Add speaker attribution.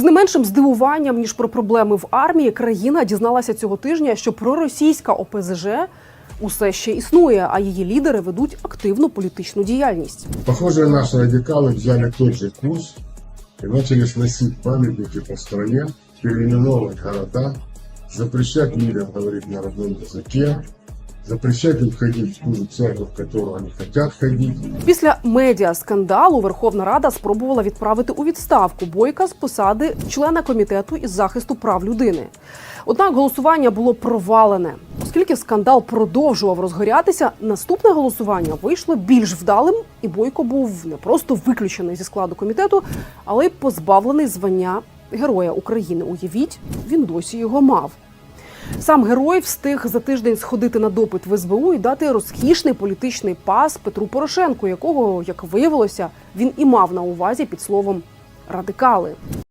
Speaker 1: З не меншим здивуванням ніж про проблеми в армії, країна дізналася цього тижня, що проросійська ОПЗЖ усе ще існує, а її лідери ведуть активну політичну діяльність.
Speaker 2: Похоже, наши радикалы взяли тот же курс и начали сносить памятники по стране, переименовывать города, запрещать людям говорить на родном языке, запрещать им ходить в ту же церковь, в которую они хотят ходить.
Speaker 1: Після медіа скандалу Верховна Рада спробувала відправити у відставку бойка з посади члена комітету із захисту прав людини. Однак голосування було провалене. Оскільки скандал продовжував розгорятися, наступне голосування вийшло більш вдалим, і бойко був не просто виключений зі складу комітету, але й позбавлений звання Героя України. Уявіть, він досі його мав. Сам герой встиг за тиждень сходити на допит в СБУ і дати розкішний політичний пас Петру Порошенку, якого, як виявилося, він і мав на увазі під словом радикали.